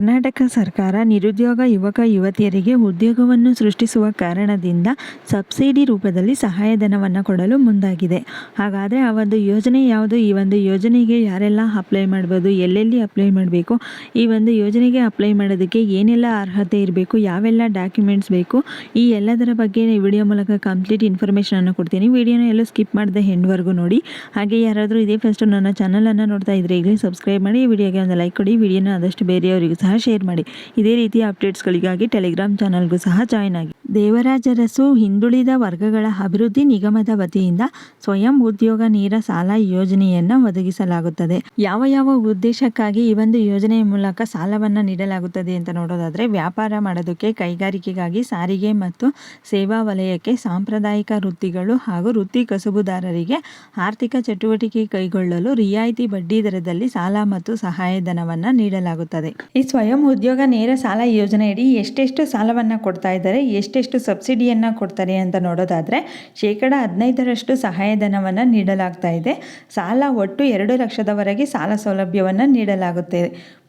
ಕರ್ನಾಟಕ ಸರ್ಕಾರ ನಿರುದ್ಯೋಗ ಯುವಕ ಯುವತಿಯರಿಗೆ ಉದ್ಯೋಗವನ್ನು ಸೃಷ್ಟಿಸುವ ಕಾರಣದಿಂದ ಸಬ್ಸಿಡಿ ರೂಪದಲ್ಲಿ ಸಹಾಯಧನವನ್ನು ಕೊಡಲು ಮುಂದಾಗಿದೆ. ಹಾಗಾದರೆ ಆ ಒಂದು ಯೋಜನೆ ಯಾವುದು? ಈ ಒಂದು ಯೋಜನೆಗೆ ಯಾರೆಲ್ಲ ಅಪ್ಲೈ ಮಾಡ್ಬೋದು? ಎಲ್ಲೆಲ್ಲಿ ಅಪ್ಲೈ ಮಾಡಬೇಕು? ಈ ಒಂದು ಯೋಜನೆಗೆ ಅಪ್ಲೈ ಮಾಡೋದಕ್ಕೆ ಏನೆಲ್ಲ ಅರ್ಹತೆ ಇರಬೇಕು? ಯಾವೆಲ್ಲ ಡಾಕ್ಯುಮೆಂಟ್ಸ್ ಬೇಕು? ಈ ಎಲ್ಲದರ ಬಗ್ಗೆ ವಿಡಿಯೋ ಮೂಲಕ ಕಂಪ್ಲೀಟ್ ಇನ್ಫಾರ್ಮೇಷನನ್ನು ಕೊಡ್ತೀನಿ. ವಿಡಿಯೋನ ಎಲ್ಲೂ ಸ್ಕಿಪ್ ಮಾಡದೆ ಹೆಂಡ್ವರೆಗೂ ನೋಡಿ. ಹಾಗೆ ಯಾರಾದರೂ ಇದೇ ಫಸ್ಟು ನನ್ನ ಚಾನಲನ್ನು ನೋಡ್ತಾ ಇದ್ದರೆ ಈಗಲೇ ಸಬ್ಸ್ಕ್ರೈಬ್ ಮಾಡಿ, ವಿಡಿಯೋಗೆ ಒಂದು ಲೈಕ್ ಕೊಡಿ. ವಿಡಿಯೋನ ಆದಷ್ಟು ಬೇರೆಯವರಿಗೂ ಸಹ ಶೇರ್ ಮಾಡಿ. ಇದೇ ರೀತಿಯ ಅಪ್ಡೇಟ್ಸ್ಗಳಿಗಾಗಿ ಟೆಲಿಗ್ರಾಮ್ ಚಾನಲ್ಗೂ ಸಹ ಜಾಯ್ನ್ ಆಗಿ. ದೇವರಾಜ ಅರಸು ಹಿಂದುಳಿದ ವರ್ಗಗಳ ಅಭಿವೃದ್ಧಿ ನಿಗಮದ ವತಿಯಿಂದ ಸ್ವಯಂ ಉದ್ಯೋಗ ನೀರ ಸಾಲ ಯೋಜನೆಯನ್ನು ಒದಗಿಸಲಾಗುತ್ತದೆ. ಯಾವ ಯಾವ ಉದ್ದೇಶಕ್ಕಾಗಿ ಈ ಒಂದು ಯೋಜನೆಯ ಮೂಲಕ ಸಾಲವನ್ನು ನೀಡಲಾಗುತ್ತದೆ ಅಂತ ನೋಡೋದಾದರೆ ವ್ಯಾಪಾರ ಮಾಡೋದಕ್ಕೆ, ಕೈಗಾರಿಕೆಗಾಗಿ ಸಾರಿಗೆ ಮತ್ತು ಸೇವಾ ವಲಯಕ್ಕೆ ಸಾಂಪ್ರದಾಯಿಕ ವೃತ್ತಿಗಳು ಹಾಗೂ ವೃತ್ತಿ ಕಸುಬುದಾರರಿಗೆ ಆರ್ಥಿಕ ಚಟುವಟಿಕೆ ಕೈಗೊಳ್ಳಲು ರಿಯಾಯಿತಿ ಬಡ್ಡಿ ದರದಲ್ಲಿ ಸಾಲ ಮತ್ತು ಸಹಾಯಧನವನ್ನು ನೀಡಲಾಗುತ್ತದೆ. ಈ ಸ್ವಯಂ ಉದ್ಯೋಗ ನೇರ ಸಾಲ ಯೋಜನೆಯಡಿ ಎಷ್ಟೆಷ್ಟು ಸಾಲವನ್ನು ಕೊಡ್ತಾ ಇದ್ದಾರೆ ಎಷ್ಟೆಷ್ಟು ಸಬ್ಸಿಡಿಯನ್ನು ಕೊಡ್ತಾರೆ ಅಂತ ನೋಡೋದಾದರೆ ಶೇಕಡ ಹದಿನೈದರಷ್ಟು ಸಹಾಯಧನವನ್ನು ನೀಡಲಾಗ್ತಾ ಇದೆ. ಸಾಲ ಒಟ್ಟು ಎರಡು ಲಕ್ಷದವರೆಗೆ ಸಾಲ ಸೌಲಭ್ಯವನ್ನು ನೀಡಲಾಗುತ್ತೆ.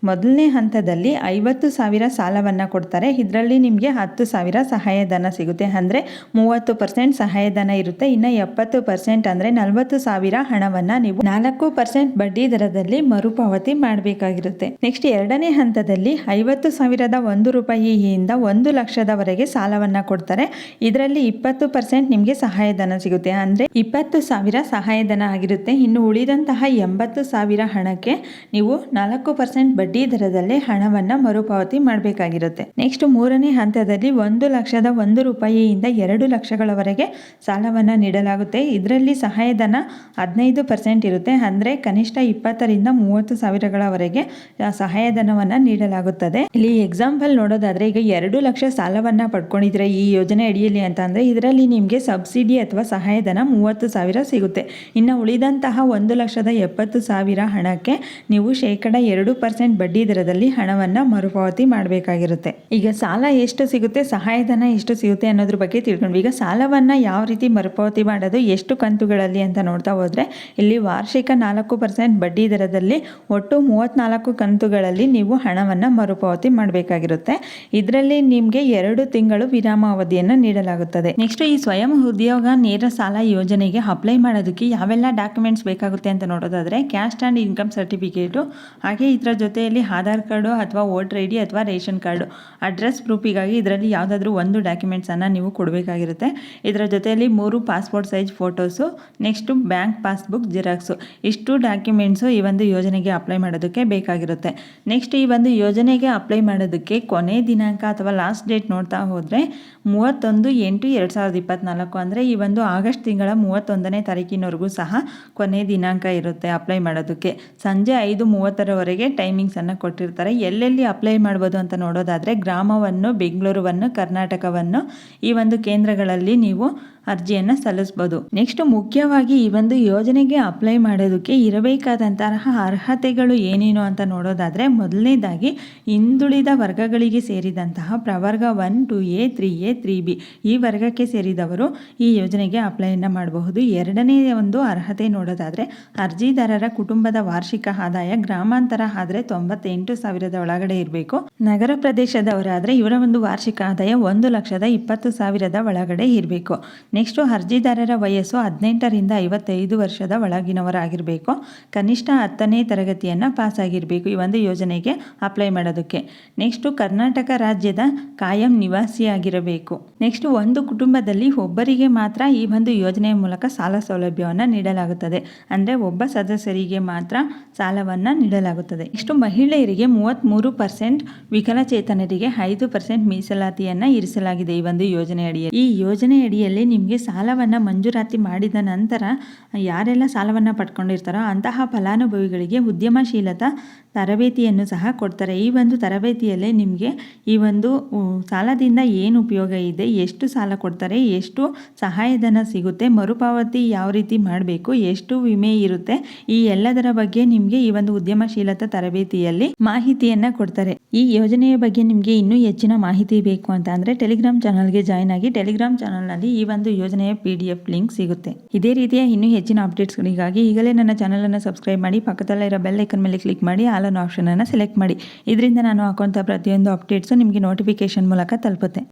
ಮೊದಲನೇ ಹಂತದಲ್ಲಿ ಐವತ್ತು ಸಾವಿರ ಸಾಲವನ್ನು ಕೊಡ್ತಾರೆ. ಇದರಲ್ಲಿ ನಿಮಗೆ ಹತ್ತು ಸಾವಿರ ಸಹಾಯಧನ ಸಿಗುತ್ತೆ. ಅಂದರೆ ಮೂವತ್ತು ಪರ್ಸೆಂಟ್ ಸಹಾಯಧನ ಇರುತ್ತೆ. ಇನ್ನು ಎಪ್ಪತ್ತು ಪರ್ಸೆಂಟ್ ಅಂದರೆ ನಲವತ್ತು ಸಾವಿರ ಹಣವನ್ನು ನೀವು ನಾಲ್ಕು ಪರ್ಸೆಂಟ್ ಬಡ್ಡಿ ದರದಲ್ಲಿ ಮರುಪಾವತಿ ಮಾಡಬೇಕಾಗಿರುತ್ತೆ. ನೆಕ್ಸ್ಟ್ ಎರಡನೇ ಹಂತದಲ್ಲಿ ಐವತ್ತು ಸಾವಿರದ ಒಂದು ರೂಪಾಯಿಯಿಂದ ಒಂದು ಲಕ್ಷದವರೆಗೆ ಸಾಲವನ್ನು ಕೊಡ್ತಾರೆ. ಇದರಲ್ಲಿ ಇಪ್ಪತ್ತು ಪರ್ಸೆಂಟ್ ನಿಮಗೆ ಸಹಾಯಧನ ಸಿಗುತ್ತೆ. ಅಂದರೆ ಇಪ್ಪತ್ತು ಸಾವಿರ ಸಹಾಯಧನ ಆಗಿರುತ್ತೆ. ಇನ್ನು ಉಳಿದಂತಹ ಎಂಬತ್ತು ಸಾವಿರ ಹಣಕ್ಕೆ ನೀವು ನಾಲ್ಕು ಪರ್ಸೆಂಟ್ ಬಡ್ಡಿ ದರದಲ್ಲಿ ಹಣವನ್ನ ಮರುಪಾವತಿ ಮಾಡಬೇಕಾಗಿರುತ್ತೆ. ನೆಕ್ಸ್ಟ್ ಮೂರನೇ ಹಂತದಲ್ಲಿ ಒಂದು ಲಕ್ಷದ ಒಂದು ರೂಪಾಯಿಯಿಂದ ಎರಡು ಲಕ್ಷಗಳವರೆಗೆ ಸಾಲವನ್ನ ನೀಡಲಾಗುತ್ತೆ. ಇದರಲ್ಲಿ ಸಹಾಯಧನ ಹದಿನೈದು ಪರ್ಸೆಂಟ್ ಇರುತ್ತೆ. ಅಂದ್ರೆ ಕನಿಷ್ಠ ಇಪ್ಪತ್ತರಿಂದ ಮೂವತ್ತು ಸಾವಿರಗಳವರೆಗೆ ಸಹಾಯಧನವನ್ನು ನೀಡಲಾಗುತ್ತದೆ. ಇಲ್ಲಿ ಎಕ್ಸಾಂಪಲ್ ನೋಡೋದಾದ್ರೆ, ಈಗ ಎರಡು ಲಕ್ಷ ಸಾಲವನ್ನ ಪಡ್ಕೊಂಡಿದ್ರೆ ಈ ಯೋಜನೆ ಅಡಿಯಲ್ಲಿ ಅಂತ ಅಂದರೆ, ಇದರಲ್ಲಿ ನಿಮಗೆ ಸಬ್ಸಿಡಿ ಅಥವಾ ಸಹಾಯಧನ ಮೂವತ್ತು ಸಾವಿರ ಸಿಗುತ್ತೆ. ಇನ್ನು ಉಳಿದಂತಹ ಒಂದು ಲಕ್ಷದ ಎಪ್ಪತ್ತು ಸಾವಿರ ಹಣಕ್ಕೆ ನೀವು ಶೇಕಡ ಎರಡು ಪರ್ಸೆಂಟ್ ಬಡ್ಡಿ ದರದಲ್ಲಿ ಹಣವನ್ನು ಮರುಪಾವತಿ ಮಾಡಬೇಕಾಗಿರುತ್ತೆ. ಈಗ ಸಾಲ ಎಷ್ಟು ಸಿಗುತ್ತೆ, ಸಹಾಯಧನ ಎಷ್ಟು ಸಿಗುತ್ತೆ ಅನ್ನೋದ್ರ ಬಗ್ಗೆ ತಿಳ್ಕೊಂಡ್ವಿ. ಈಗ ಸಾಲವನ್ನು ಯಾವ ರೀತಿ ಮರುಪಾವತಿ ಮಾಡೋದು, ಎಷ್ಟು ಕಂತುಗಳಲ್ಲಿ ಅಂತ ನೋಡ್ತಾ ಹೋದ್ರೆ, ಇಲ್ಲಿ ವಾರ್ಷಿಕ ನಾಲ್ಕು ಪರ್ಸೆಂಟ್ ಬಡ್ಡಿ ದರದಲ್ಲಿ ಒಟ್ಟು ಮೂವತ್ತ್ನಾಲ್ಕು ಕಂತುಗಳಲ್ಲಿ ನೀವು ಹಣವನ್ನು ಮರುಪಾವತಿ ಮಾಡಬೇಕಾಗಿರುತ್ತೆ. ಇದರಲ್ಲಿ ನಿಮಗೆ ಎರಡು ತಿಂಗಳು ವಿರಾಮ ಅವಧಿಯನ್ನು ನೀಡಲಾಗುತ್ತದೆ. ನೆಕ್ಸ್ಟ್ ಈ ಸ್ವಯಂ ಉದ್ಯೋಗ ನೇರ ಸಾಲ ಯೋಜನೆಗೆ ಅಪ್ಲೈ ಮಾಡೋದಕ್ಕೆ ಯಾವೆಲ್ಲ ಡಾಕ್ಯುಮೆಂಟ್ಸ್ ಬೇಕಾಗುತ್ತೆ ಅಂತ ನೋಡೋದಾದರೆ ಕ್ಯಾಶ್ ಆ್ಯಂಡ್ ಇನ್ಕಮ್ ಸರ್ಟಿಫಿಕೇಟು ಹಾಗೆ ಇದರ ಜೊತೆಯಲ್ಲಿ ಆಧಾರ್ ಕಾರ್ಡು ಅಥವಾ ವೋಟರ್ ಐ ಅಥವಾ ರೇಷನ್ ಕಾರ್ಡು. ಅಡ್ರೆಸ್ ಪ್ರೂಫಿಗಾಗಿ ಇದರಲ್ಲಿ ಯಾವುದಾದ್ರೂ ಒಂದು ಡಾಕ್ಯುಮೆಂಟ್ಸನ್ನು ನೀವು ಕೊಡಬೇಕಾಗಿರುತ್ತೆ. ಇದರ ಜೊತೆಯಲ್ಲಿ ಮೂರು passport size photos, next bank passbook xerox. ಇಷ್ಟು ಡಾಕ್ಯುಮೆಂಟ್ಸು ಈ ಒಂದು ಯೋಜನೆಗೆ ಅಪ್ಲೈ ಮಾಡೋದಕ್ಕೆ ಬೇಕಾಗಿರುತ್ತೆ. ನೆಕ್ಸ್ಟ್ ಈ ಒಂದು ಯೋಜನೆಗೆ ಅಪ್ಲೈ ಮಾಡೋದಕ್ಕೆ ಕೊನೆ ದಿನಾಂಕ ಅಥವಾ ಲಾಸ್ಟ್ ಡೇಟ್ ನೋಡ್ತಾ ಹೋದರೆ ಮೂವತ್ತೊಂದು ಎಂಟು ಎರಡು ಸಾವಿರದ ಇಪ್ಪತ್ತ್ನಾಲ್ಕು ಅಂದರೆ ಈ ಒಂದು ಆಗಸ್ಟ್ ತಿಂಗಳ ಮೂವತ್ತೊಂದನೇ ತಾರೀಕಿನವರೆಗೂ ಸಹ ಕೊನೆ ದಿನಾಂಕ ಇರುತ್ತೆ ಅಪ್ಲೈ ಮಾಡೋದಕ್ಕೆ. ಸಂಜೆ ಐದು ಮೂವತ್ತರವರೆಗೆ ಟೈಮಿಂಗ್ಸನ್ನು ಕೊಟ್ಟಿರ್ತಾರೆ. ಎಲ್ಲೆಲ್ಲಿ ಅಪ್ಲೈ ಮಾಡ್ಬೋದು ಅಂತ ನೋಡೋದಾದರೆ ಗ್ರಾಮವನ್ನು ಬೆಂಗಳೂರುವನ್ನು ಕರ್ನಾಟಕವನ್ನು ಈ ಒಂದು ಕೇಂದ್ರಗಳಲ್ಲಿ ನೀವು ಅರ್ಜಿಯನ್ನು ಸಲ್ಲಿಸ್ಬೋದು. ನೆಕ್ಸ್ಟ್ ಮುಖ್ಯವಾಗಿ ಈ ಒಂದು ಯೋಜನೆಗೆ ಅಪ್ಲೈ ಮಾಡೋದಕ್ಕೆ ಇರಬೇಕಾದಂತಹ ಅರ್ಹತೆಗಳು ಏನೇನು ಅಂತ ನೋಡೋದಾದರೆ, ಮೊದಲನೇದಾಗಿ ಹಿಂದುಳಿದ ವರ್ಗಗಳಿಗೆ ಸೇರಿದಂತಹ ಪ್ರವರ್ಗ one two A three A three B ಈ ವರ್ಗಕ್ಕೆ ಸೇರಿದವರು ಈ ಯೋಜನೆಗೆ ಅಪ್ಲೈಯನ್ನು ಮಾಡಬಹುದು. ಎರಡನೇ ಒಂದು ಅರ್ಹತೆ ನೋಡೋದಾದರೆ, ಅರ್ಜಿದಾರರ ಕುಟುಂಬದ ವಾರ್ಷಿಕ ಆದಾಯ ಗ್ರಾಮಾಂತರ ಆದರೆ ತೊಂಬತ್ತೆಂಟು ಸಾವಿರದ ಒಳಗಡೆ ಇರಬೇಕು. ನಗರ ಪ್ರದೇಶದವರಾದರೆ ಇವರ ಒಂದು ವಾರ್ಷಿಕ ಆದಾಯ ಒಂದು ಲಕ್ಷದ ಇಪ್ಪತ್ತು ಸಾವಿರದ ಒಳಗಡೆ ಇರಬೇಕು. ನೆಕ್ಸ್ಟು ಅರ್ಜಿದಾರರ ವಯಸ್ಸು ಹದಿನೆಂಟರಿಂದ ಐವತ್ತೈದು ವರ್ಷದ ಒಳಗಿನವರಾಗಿರಬೇಕು. ಕನಿಷ್ಠ ಹತ್ತನೇ ತರಗತಿಯನ್ನು ಪಾಸ್ ಆಗಿರಬೇಕು ಈ ಒಂದು ಯೋಜನೆಗೆ ಅಪ್ಲೈ ಮಾಡೋದಕ್ಕೆ. ನೆಕ್ಸ್ಟು ಕರ್ನಾಟಕ ರಾಜ್ಯದ ಕಾಯಂ ನಿವಾಸಿಯಾಗಿರಬೇಕು. ನೆಕ್ಸ್ಟ್ ಒಂದು ಕುಟುಂಬದಲ್ಲಿ ಒಬ್ಬರಿಗೆ ಮಾತ್ರ ಈ ಒಂದು ಯೋಜನೆಯ ಮೂಲಕ ಸಾಲ ಸೌಲಭ್ಯವನ್ನು ನೀಡಲಾಗುತ್ತದೆ. ಅಂದರೆ ಒಬ್ಬ ಸದಸ್ಯರಿಗೆ ಮಾತ್ರ ಸಾಲವನ್ನು ನೀಡಲಾಗುತ್ತದೆ. ನೆಕ್ಸ್ಟ್ ಮಹಿಳೆಯರಿಗೆ ಮೂವತ್ತ್ಮೂರು ಪರ್ಸೆಂಟ್, ವಿಕಲಚೇತನರಿಗೆ ಐದು ಪರ್ಸೆಂಟ್ ಮೀಸಲಾತಿಯನ್ನು ಇರಿಸಲಾಗಿದೆ ಈ ಒಂದು ಯೋಜನೆ ಅಡಿಯಲ್ಲಿ. ಈ ಯೋಜನೆ ಅಡಿಯಲ್ಲಿ ನಿಮಗೆ ಸಾಲವನ್ನು ಮಂಜೂರಾತಿ ಮಾಡಿದ ನಂತರ ಯಾರೆಲ್ಲ ಸಾಲವನ್ನು ಪಡ್ಕೊಂಡಿರ್ತಾರೋ ಅಂತಹ ಫಲಾನುಭವಿಗಳಿಗೆ ಉದ್ಯಮಶೀಲತಾ ತರಬೇತಿಯನ್ನು ಸಹ ಕೊಡ್ತಾರೆ. ಈ ಒಂದು ತರಬೇತಿಯಲ್ಲೇ ನಿಮಗೆ ಈ ಒಂದು ಸಾಲದಿಂದ ಏನು ಉಪಯೋಗ ಇದೆ, ಎಷ್ಟು ಸಾಲ ಕೊಡ್ತಾರೆ, ಎಷ್ಟು ಸಹಾಯಧನ ಸಿಗುತ್ತೆ, ಮರುಪಾವತಿ ಯಾವ ರೀತಿ ಮಾಡಬೇಕು, ಎಷ್ಟು ವಿಮೆ ಇರುತ್ತೆ, ಈ ಎಲ್ಲದರ ಬಗ್ಗೆ ನಿಮಗೆ ಈ ಒಂದು ಉದ್ಯಮಶೀಲತಾ ತರಬೇತಿಯಲ್ಲಿ ಮಾಹಿತಿಯನ್ನು ಕೊಡ್ತಾರೆ. ಈ ಯೋಜನೆಯ ಬಗ್ಗೆ ನಿಮಗೆ ಇನ್ನೂ ಹೆಚ್ಚಿನ ಮಾಹಿತಿ ಬೇಕು ಅಂತ ಅಂದರೆ ಟೆಲಿಗ್ರಾಮ್ ಚಾನಲ್ಗೆ ಜಾಯ್ನ್ ಆಗಿ ಟೆಲಿಗ್ರಾಮ್ ಚಾನಲ್ನಲ್ಲಿ ಈ ಒಂದು ಯೋಜನೆಯ ಪಿ ಡಿ ಎಫ್ ಲಿಂಕ್ ಸಿಗುತ್ತೆ. ಇದೇ ರೀತಿಯ ಇನ್ನೂ ಹೆಚ್ಚಿನ ಅಪ್ಡೇಟ್ಸ್ಗಳಿಗಾಗಿ ಈಗಲೇ ನನ್ನ ಚಾನಲನ್ನು ಸಬ್ಸ್ಕ್ರೈಬ್ ಮಾಡಿ ಪಕ್ಕದಲ್ಲಿರೋ ಬೆಲ್ ಐಕನ್ ಮೇಲೆ ಕ್ಲಿಕ್ ಮಾಡಿ ಆಲ್ ಆಪ್ಷನ್ ಅನ್ನು ಸೆಲೆಕ್ಟ್ ಮಾಡಿ. ಇದರಿಂದ ನಾನು ಹಾಕುವಂಥ ಪ್ರತಿಯೊಂದು ಅಪ್ಡೇಟ್ಸು ನಿಮಗೆ ನೋಟಿಫಿಕೇಷನ್ ಮೂಲಕ ತಲುಪುತ್ತೆ.